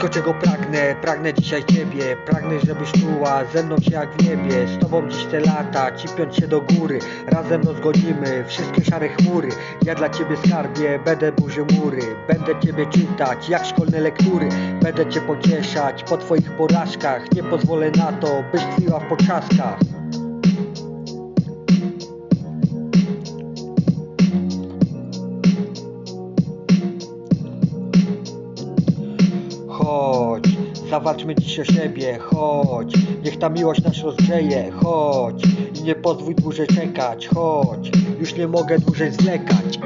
Wszystko czego pragnę, pragnę dzisiaj Ciebie. Pragnę żebyś czuła ze mną się jak w niebie. Z Tobą dziś te lata, cipiąc się do góry. Razem rozgonimy wszystkie szare chmury. Ja dla Ciebie skarbie, będę burzył mury. Będę Ciebie czytać jak szkolne lektury. Będę Cię pocieszać po Twoich porażkach. Nie pozwolę na to, byś tkwiła w potrzaskach zawalczmy dziś o siebie, chodź. Niech ta miłość nas rozgrzeje, chodź. I nie pozwól dłużej czekać, chodź. Już nie mogę dłużej zwlekać